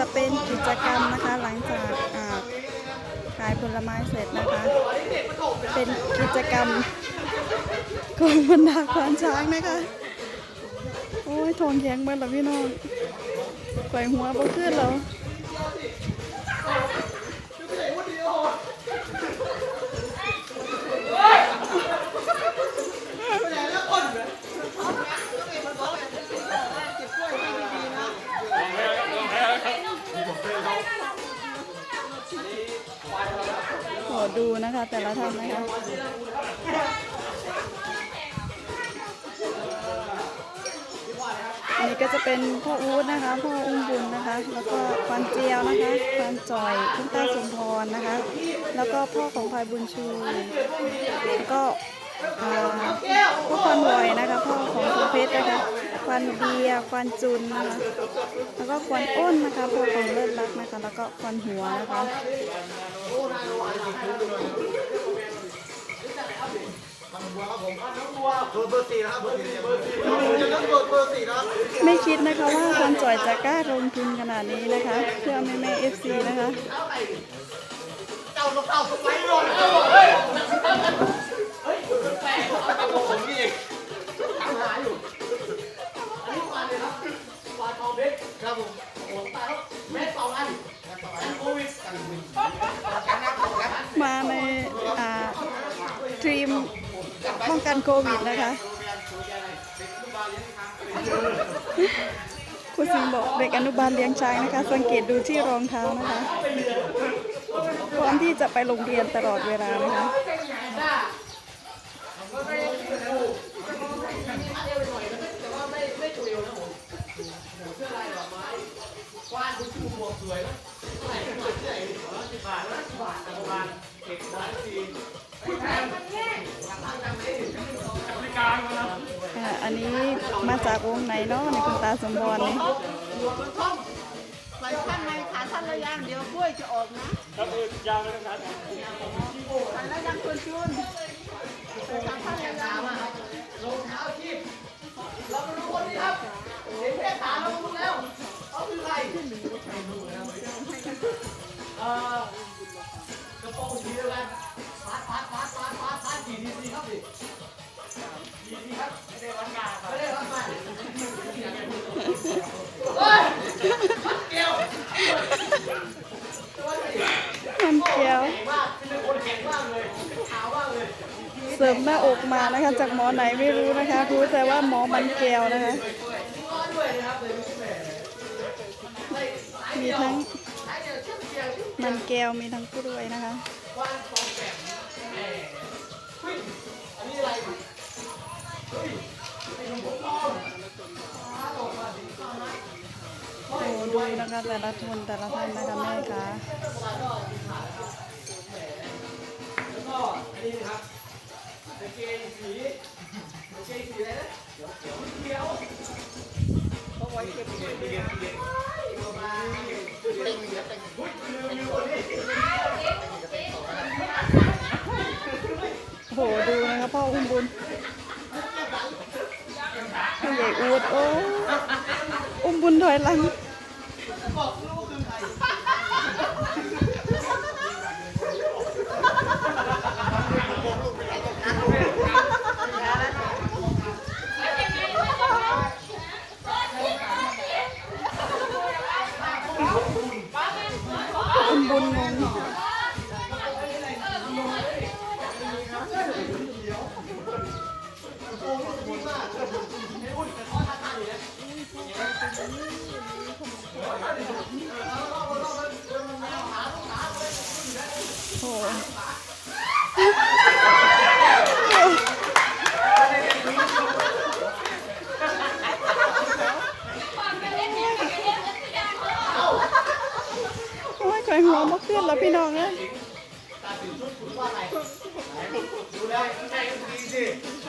จะเป็นกิจกรรมนะคะหลังจากขายผลไม้เสร็จนะคะ เป็นกิจกรรมของบรรดาควานช้างนะคะ โอ้ยทองแข็งเบิดแล้วพี่น้องไกวหัวบ่ขึ้นแล้ว นะคะ แต่ละท่านนะคะอันนี้ก็จะเป็นพ่ออู๊ดนะคะ พ่ออุ้มบุญนะคะ แล้วก็ควานเจียวนะคะควานจอยคุณตาสมพรนะคะ แล้วก็พ่อของพายบุญชูแล้วก็พ่อควานบอยนะคะ พ่อของคุณเพชรนะคะควานเบียควานจุนนะคะ แล้วก็ควานอ้นนะคะ พ่อของเลิศรักนะคะ แล้วก็ควานหัวนะคะ เบอร์เบอร์สี่นะครับเบอร์สี่เบอร์สี่เบอร์สี่นะครับเบอร์เบอร์สี่นะครับไม่คิดนะคะว่าคนจอยจะกล้าลงทุนขนาดนี้นะคะ เพื่อแม่แม่เอฟซีนะคะเจ้าต้องเจ้าสไปเลย วิดนะคะคุณซิงบอกเด็กอนุบาลเลี้ยงช้างนะคะ สังเกตดูที่รองเท้านะคะ พร้อมที่จะไปโรงเรียนตลอดเวลานะคะ มาจากวงไหนเนาะในคุณตาสมบรนี่ไปท่างในขาสั้นระยางเดี๋ยวกล้วยจะออกนะครับเออยาวเลยนะครับขาระยางคุณชุน เสริมหน้าอกมานะคะ จากหมอไหนไม่รู้นะคะ รู้แต่ว่าหมอมันแก้วนะคะ มีทั้งมันแก้วมีทั้งกล้วยนะคะโอ้ดูนะคะแต่ละทุนแต่ละท่านนะคะแม่คะแล้วก็อันนี้นะครับ เกงสีเกงสีอะไรนะเขียวเขียวเขียวต้องไว้เก็บเก็บเก็บเก็บเอามาเต็งเต็งเต็งหุ้ยลืมลืมคนนี้โหดูนะคะพ่ออุ้มบุญใหญ่อูดโอ้อุ้มบุญถอยหลัง บอกรู้ว่าคือใคร อุ้มบุญงง โอ้โอ้ย ข่อยหัวมาขึ้นแล้วพี่น้องเอ้ยดูแล้วใช่ดีสิ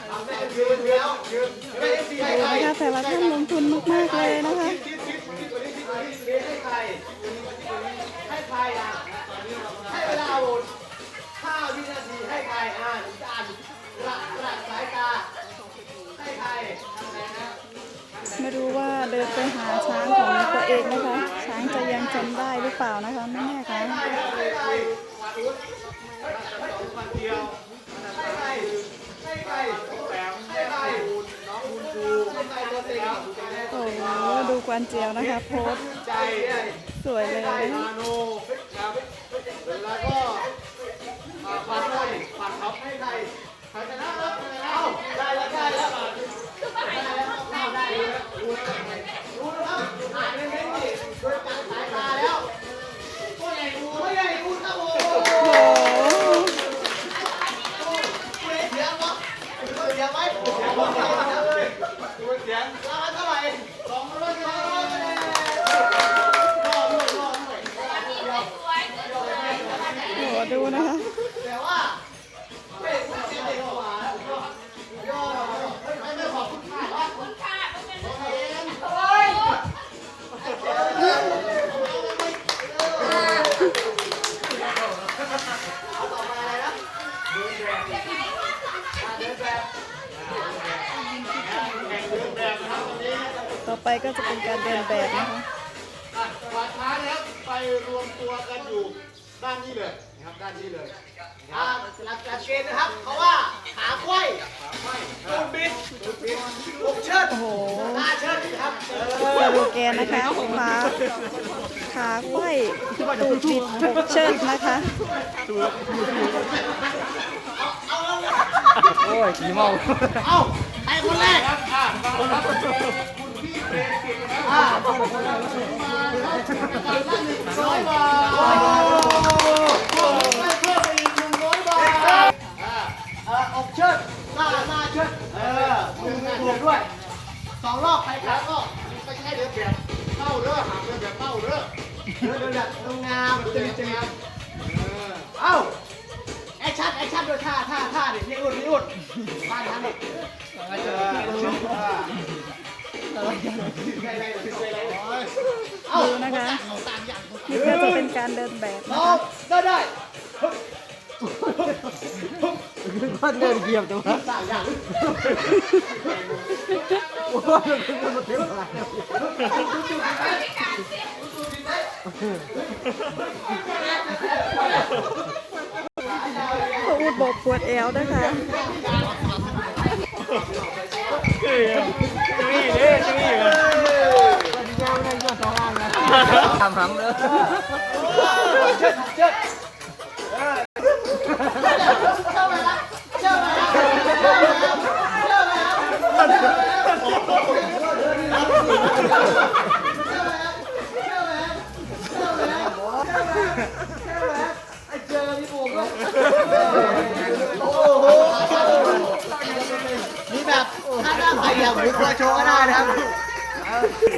ทำได้ยืนแล้วยืนไม่ได้สีให้ดูใครนะคะแต่ละท่านลงทุนมาก ๆ เลยนะคะคิดคิดคิดกว่ากว่านี้ให้ใครให้ใครอะให้เวลาโหวต5วินาทีให้ใครอ่านอ่านกระกระสายตาให้ใครทำไงนะไม่รู้ว่า เดินไปหาช้างของตัวเองนะคะ ช้างจะยังจำได้หรือเปล่านะคะไม่คะโอ้ดูกวนเจียวนะคะ โพสสวยเลย บตอนนี้ต่อไปก็จะเป็นการเดินแบบนะคะ อะกวาดช้าแล้วไปรวมตัวกันอยู่ ด้านนี้เลยนะครับด้านนี้เลยอ่าหลักการเกณฑ์นะครับเขาว่าขาไขว้ตูดบิดตูดบิดอกเชิดโอ้โหหน้าเชิดนะครับเอสอโลแกนนะคะขาขาไขว้ตูดบิดอกเชิดนะคะโอ้ยขี่เมาเอ้าใครคนแรกครับอ่าคนครับคุณพี่เบรกิอ่าคนแรกมาครับ สองรอบใครขาก็ไม่ใช่เดินแบบเข้าเด้อหางเดินแบบเข้าเด้อเดินเดินแบบงงามจะมีจะมีเอ้าแอคชั่นแอคชั่นด้วยท่าท่าท่าดิพี่อุ่นพี่อุ่นบ้านท่านดิเจอเอ้าดูนะคะนี่ก็จะเป็นการเดินแบบนะน้อคะได้ ก็เดินเหยียบตัวต่างอย่างว่ามันเป็นมาเที่ยวอะไรเขาอูดบอกปวดเอวนะคะทำครั้งเลยเชิดเชิดาหน้าใครอยากหมูครัวโชว์ก็ได้นะครับ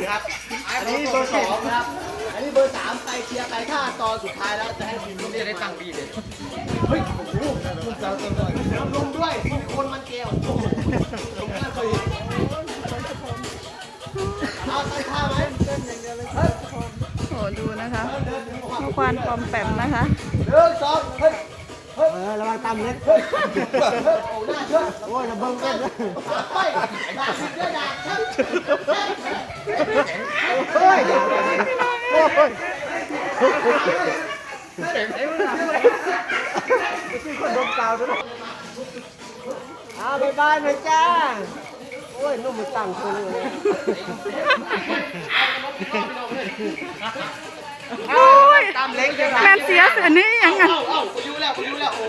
ครับ อันนี้เบอร์สองครับ อันนี้เบอร์สามไปเชียร์ไปท่าตอนสุดท้ายแล้วจะให้ทีมนี้ได้ตังค์ดีเลย เฮ้ย โอ้โหลุงสาวตัวน้อยลุงด้วยมีคนมันแก้วโอ้โหผมน่าเคยเห็นเอาใส่ท่าไหมโอ้ดูนะคะข้อความปลอมแปมนะคะหนึ่งสองเฮ้ย เออระวังตามเล็กเฮ้ยโอ้หน้าเชิดโอ้ยระเบิดกันเลยเฮ้ยดาบผิดด้วยดาบเชิดเฮ้ยโอ้ยคนดมกาวด้วยเอาบายบายหน่อยจ้า โอ้ยนุ่มมันตั้งตัวเลย โอ้ยตามเล็กจังแมนเสียเสียนี้ยังไงเอ้าเอ้าไปอยู่แล้วไปอยู่แล้วโอ้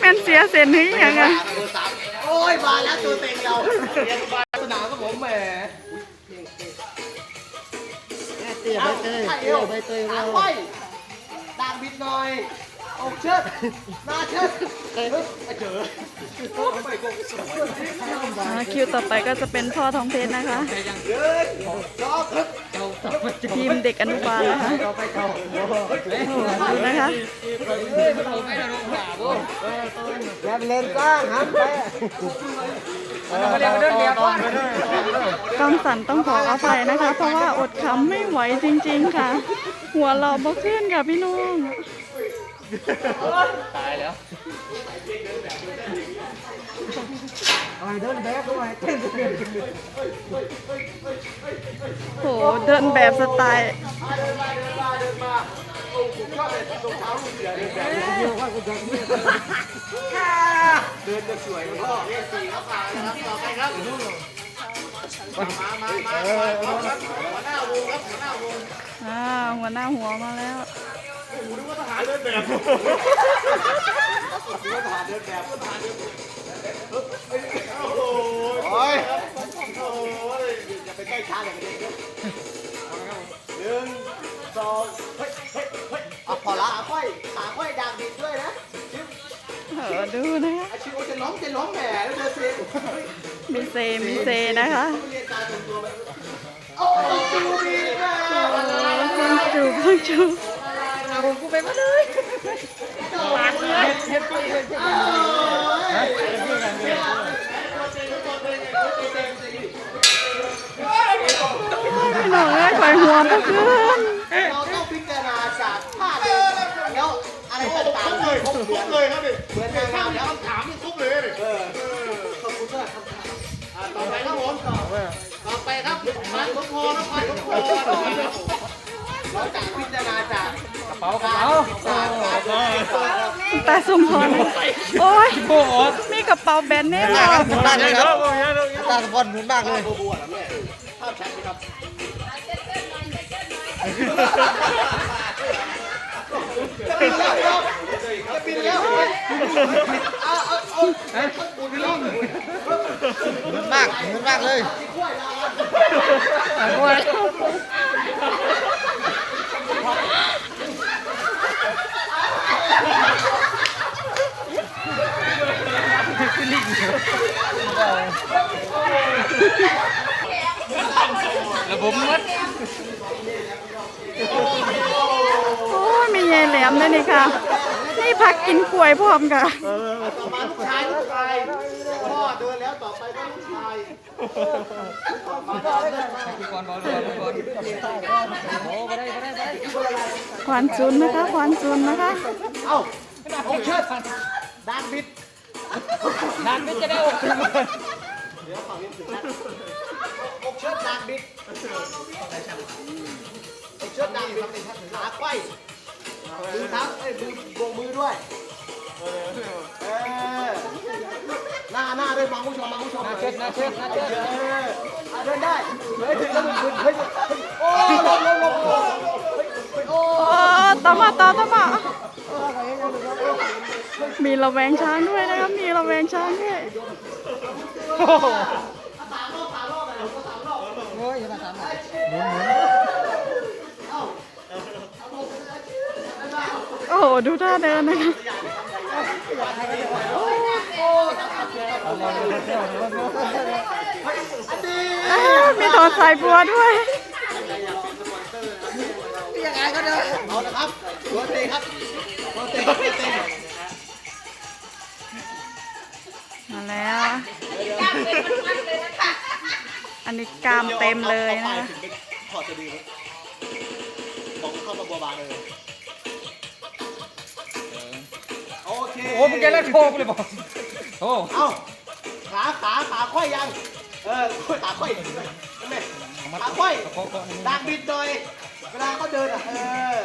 แมนเสียเสียนี้ยังไงเบอร์สามโอ้ยมาแล้วตัวเต็งเราเรียนบาสนามกับผมแหมเตี้ยใบเตยเตี้ยใบเตยขาเราไขว้ดางบิดหน่อยอกเชิดหน้าเชิดเฮ้ยไอ่าคิวต่อไปก็จะเป็นพ่อทองเพชรนะคะเดินจอบฮึบทีมเด็กอนุบาลนะคะเราไปเก่าโอ้โหดูนะคะ อย่าเล่นก้างหันไปกองสันต้องขออภัยนะคะ เพราะว่าอดขำไม่ไหวจริงๆค่ะ หัวเราะบ่ขึ้นค่ะพี่น้องตายแล้ว เอา ให้เดินแบบด้วยเต้นเต้นโหเดินแบบสไตล์เดินมาเดินมาเดินมาโอ้ผมชอบเลยรงเท้าลูกเสือเดินแบบเดินจะสวยพ่อเลขสี่ครับมาแล้วครับต่อไปครับมามามามาหัวหน้าวงครับหัวหน้าวงอ่าหัวหน้าหัวมาแล้วโอ้โหนึกว่าทหารเดินแบบนึกว่าทหารเดินแบบทหารเดินแบบ โอ้โหโอ้ยอย่าไปใกล้ช้าเด็กเยอะหนึ่งสองเฮ้ยเฮ้ยเฮ้ยอะพอละอะค่อยขาค่อยดังดีด้วยนะเออดูนะอาชิโอจะร้องจะร้องแหมแล้วเธอเซมีเซมีเซนะคะเรียนการส่วนตัวไปโอ้จูบีนะต้องจูบต้องจูบผมกูไปมาเลยเฮ็ดเฮ็ดไปพี่น้อ งเอ้ยข่อยหัวตะคืนเราต้องพิจารณาจากท่าเดินแล้วอะไรต่างๆเลยผมครบเลยครับดิเหมือนนางงามแล้วคำถามนี่ครบเลยเออขอบคุณมากคำถามต่อไปครับผมต่อไปครับมาสมพรนะมาสมพรเราจากพิจารณาจากกระเป๋ากระเป๋าตาสมพรโอ้ยมีกระเป๋าแบนด์เนอนมากเลยครับตาสะพอนหมุนมากเลย จะบินแล้วจะบินแล้วเอาเอาเอาอุ่นล่องหมุนมากหมุนมากเลยโอ้ยมียายแหลมด้วยนี่ค่ะนี่พักกินกล้วยพร้อมค่ะต่อมาลูกชายลูกชายพ่อเดินแล้วต่อไปก็ลูกชายขวานซุนนะคะขวานซุนนะคะ เอ้าโอเชิดดานบิดนานไม่จะได้อกเดี๋ยวฝั่งนี้ถึงนะอกเชิดดานบิดอกเชิดดานบิดขาไขว้ มือเท้าเอ้ยมือโบกมือด้วยเออหน้าหน้าด้วยมองผู้ชมมองผู้ชมนาเช็ดนาเช็ดนาเช็ดเอออะเดินได้เฮ้ยถึงแล้วมึงเฮ้ยโอ้ลงลงลงโอ้โอ้ตะมาตาตะมามีระแวงช้างด้วยนะคะมีระแวงช้างด้วยโอ้ยอย่ามาถามหน่อยหมุนหมุน โอ้โหดูท่าเดินนะคะมีถอดสายบัวด้วยยังไงก็เดินเอาละครับโรเตครับโรเตครับโรเตมาแล้ว อันนี้กามเต็มเลยนะถอดจะดีครับบอกเข้ามาบัวบานเลย โอเคโอ้มึงแกเล่นโคกเลยบอกโอ้เอ้าขาขาขาค่อยยัง เออขาค่อยนั่นแหละขาค่อยดักบิดหน่อยเวลาเขาเดินอะเออ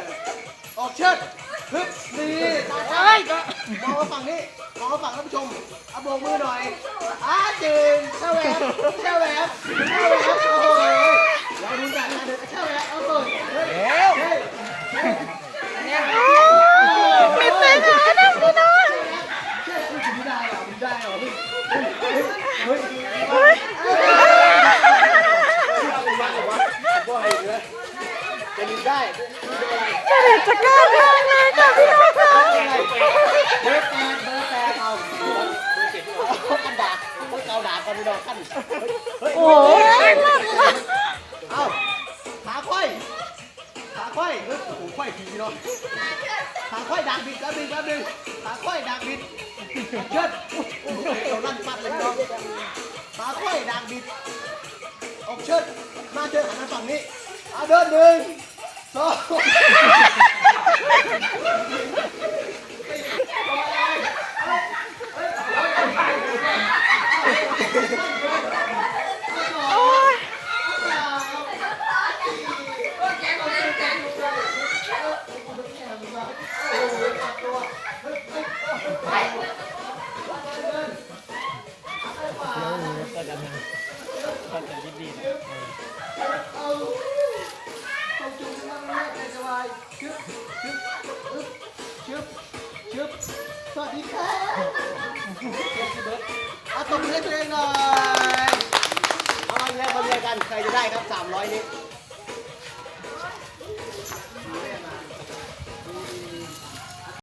ออกเชิดฮึบดีตาช้ายมองมาฝั่งนี้มองมาฝั่งท่านผู้ชมเอาโบกมือหน่อยอ้าจึงเช่าแหวนเช่าแหวนเช่าแหวนโอ้โหเราดูจากการเดินเช่าแหวนเอาเลยเฮ้ยแล้วเฮ้ย เชิดโอ้โหเราลั่นปัดเลยเนาะขาค่อยดังบิดออกเชิดมาเชิดหันมาฝั่งนี้เอาเดินหนึ่งสอง บมือให้ตัวเองหน่อย เอามาเรียนมาเรียนกัน ใครจะได้ครับ 300 นี้